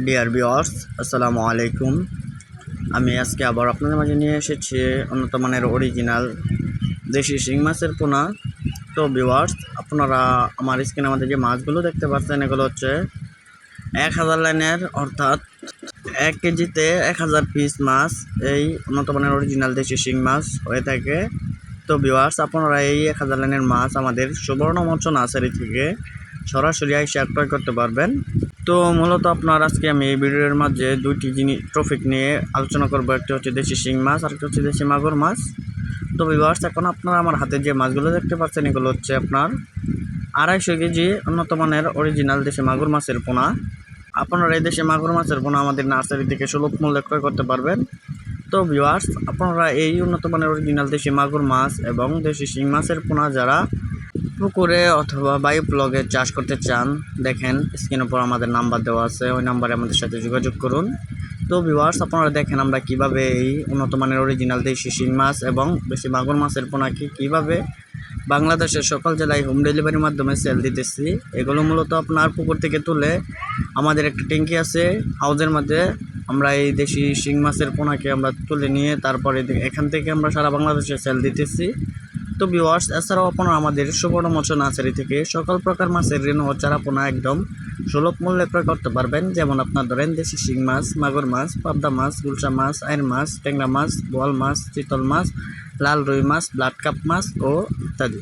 Deer বিওয়ার্স আসসালামু আলাইকুম। আমি আজকে আবার আপনাদের মাঝে নিয়ে এসেছি উন্নত মানের অরিজিনাল দেশি শিং মাছের পোনা। তো বিওয়ার্স আপনারা আমার স্ক্রিনে আমাদের যে মাছগুলো দেখতে পাচ্ছেন, এগুলো হচ্ছে এক হাজার লাইনের, অর্থাৎ এক কেজিতে এক হাজার পিস মাছ। এই উন্নত মানের অরিজিনাল দেশি শিং মাছ হয়ে থাকে। তো বিওয়ার্স আপনারা এই এক হাজার লাইনের মাছ আমাদের সুবর্ণ মৎস্য নার্সারি থেকে সরাসরি এসে ক্রয় করতে পারবেন। তো মূলত আপনার আজকে আমি এই ভিডিওর মাঝে দুইটি জিনিস টপিক নিয়ে আলোচনা করব। একটি হচ্ছে দেশি শিং মাছ আর একটা হচ্ছে দেশি মাগুর মাছ। তো বিভার্স এখন আপনারা আমার হাতে যে মাছগুলো দেখতে পাচ্ছেন, এগুলো হচ্ছে আপনার আড়াইশো কেজি উন্নত মানের অরিজিনাল দেশি মাগুর মাছের পোনা। আপনারা এই দেশি মাগুর মাছের পোনা আমাদের নার্সারি থেকে সুলভ মূল্যে ক্রয় করতে পারবেন। তো ভিউয়ার্স আপনারা এই উন্নত মানের অরিজিনাল দেশি মাগুর মাছ এবং দেশি শিং মাছের পোনা যারা পুকুরে অথবা বায়ু প্লগে চাষ করতে চান, দেখেন স্ক্রিনের উপর আমাদের নাম্বার দেওয়া আছে, ওই নাম্বারে আমাদের সাথে যোগাযোগ করুন। তো ভিউয়ার্স আপনারা দেখেন আমরা কীভাবে এই উন্নত মানের অরিজিনাল দেশি শিং মাছ এবং বেশি মাগুর মাছের পোনাকে কীভাবে বাংলাদেশের সকল জেলায় হোম ডেলিভারির মাধ্যমে সেল দিতেছি, এগুলো মূলত আপনার পুকুর থেকে তুলে আমাদের একটা ট্যাঙ্কি আছে হাউজের মধ্যে আমরা এই দেশি শিং মাছের পোনাকে আমরা তুলে নিয়ে তারপরে এখান থেকে আমরা সারা বাংলাদেশে সেল দিতেছি। তো ভিওয়ার্স এছাড়াও আপনারা আমাদের সুবর্ণ মৎস্য নার্সারি থেকে সকল প্রকার মাছের ঋণ ও চারাপোনা একদম সুলভ মূল্যে ক্রয় করতে পারবেন। যেমন আপনার ধরেন দেশি শিং মাছ, মাগুর মাছ, পাবদা মাছ, গুলশা মাছ আইন মাছ, ট্যাংরা মাছ, বোয়াল মাছ, চিতল মাছ, লাল রুই মাছ, ব্লাড কাপ মাছ ও ইত্যাদি।